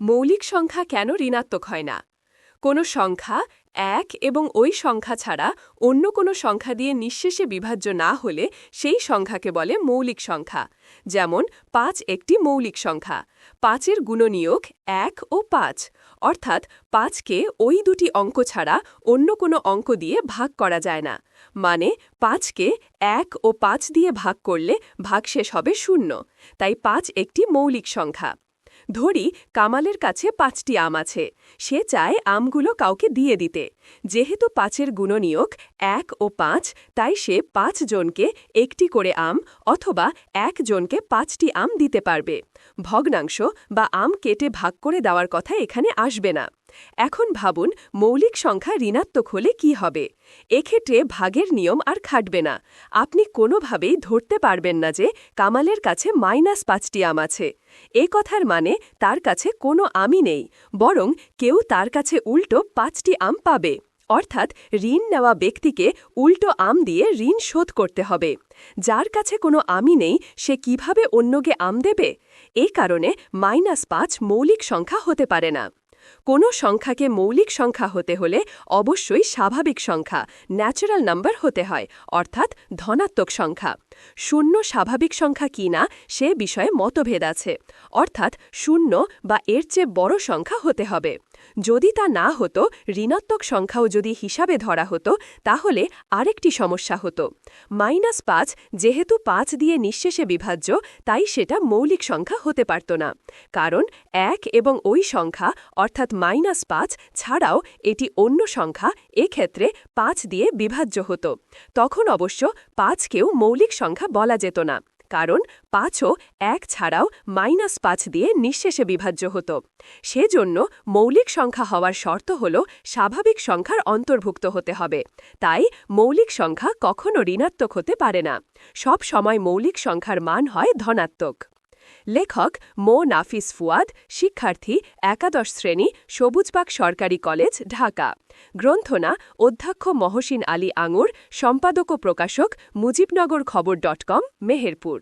মৌলিক সংখ্যা কেন ঋণাত্মক হয় না? কোনো সংখ্যা এক এবং ওই সংখ্যা ছাড়া অন্য কোনো সংখ্যা দিয়ে নিঃশেষে বিভাজ্য না হলে সেই সংখ্যাকে বলে মৌলিক সংখ্যা। যেমন, পাঁচ একটি মৌলিক সংখ্যা। পাঁচের গুণনীয়ক এক ও পাঁচ। অর্থাৎ পাঁচকে ওই দুটি অঙ্ক ছাড়া অন্য কোনো অঙ্ক দিয়ে ভাগ করা যায় না। মানে পাঁচকে এক ও পাঁচ দিয়ে ভাগ করলে ভাগশেষ হবে শূন্য। তাই পাঁচ একটি মৌলিক সংখ্যা। ধরি কামালের কাছে পাঁচটি আম আছে। সে চায় আমগুলো কাউকে দিয়ে দিতে। যেহেতু পাঁচের গুণনীয়ক এক ও পাঁচ, তাই সে পাঁচ জনকে একটি করে আম অথবা এক জনকে পাঁচটি আম দিতে পারবে। ভগ্নাংশ বা আম কেটে ভাগ করে দেওয়ার কথা এখানে আসবে না। এখন ভাবুন, মৌলিক সংখ্যা ঋণাত্মক হলে কি হবে? এক্ষেত্রে ভাগের নিয়ম আর খাটবে না। আপনি কোনোভাবেই ধরতে পারবেন না যে কামালের কাছে মাইনাস পাঁচটি আম আছে। এ কথার মানে তার কাছে কোনো আমই নেই, বরং কেউ তার কাছে উল্টো পাঁচটি আম পাবে। অর্থাৎ ঋণ নেওয়া ব্যক্তিকে উল্টো আম দিয়ে ঋণ শোধ করতে হবে। যার কাছে কোনো আমই নেই, সে কীভাবে অন্যকে আম দেবে? এ কারণে মাইনাস পাঁচ মৌলিক সংখ্যা হতে পারে না। কোনো সংখ্যাকে মৌলিক সংখ্যা হতে হলে অবশ্যই স্বাভাবিক সংখ্যা ন্যাচারাল নাম্বার হতে হয়, অর্থাৎ ধনাত্মক সংখ্যা। শূন্য স্বাভাবিক সংখ্যা কি না, সে বিষয়ে মতভেদ আছে, অর্থাৎ শূন্য বা এর চেয়ে বড় সংখ্যা হতে হবে। যদি তা না হতো, ঋণাত্মক সংখ্যাও যদি হিসাবে ধরা হতো, তাহলে আরেকটি সমস্যা হতো। মাইনাস পাঁচ যেহেতু পাঁচ দিয়ে নিঃশেষে বিভাজ্য, তাই সেটা মৌলিক সংখ্যা হতে পারত না। কারণ এক এবং ওই সংখ্যা, অর্থাৎ মাইনাস পাঁচ ছাড়াও এটি অন্য সংখ্যা, এক্ষেত্রে পাঁচ দিয়ে বিভাজ্য হতো। তখন অবশ্য পাঁচকেও মৌলিক সংখ্যা বলা যেত না। কারণ পাঁচও এক ছাড়াও মাইনাস পাঁচ দিয়ে নিঃশেষে বিভাজ্য হতো। সেজন্য মৌলিক সংখ্যা হওয়ার শর্ত হল স্বাভাবিক সংখ্যার অন্তর্ভুক্ত হতে হবে। তাই মৌলিক সংখ্যা কখনও ঋণাত্মক হতে পারে না। সব সময় মৌলিক সংখ্যার মান হয় ধনাত্মক। লেখক মো নাফিস ফুয়াদ, শিক্ষার্থী, একাদশ শ্রেণি, সবুজবাগ সরকারি কলেজ, ঢাকা। গ্রন্থনা অধ্যক্ষ মহসিন আলী আঙুর, সম্পাদক ও প্রকাশক মুজিবনগর খবর ডট কম, মেহেরপুর।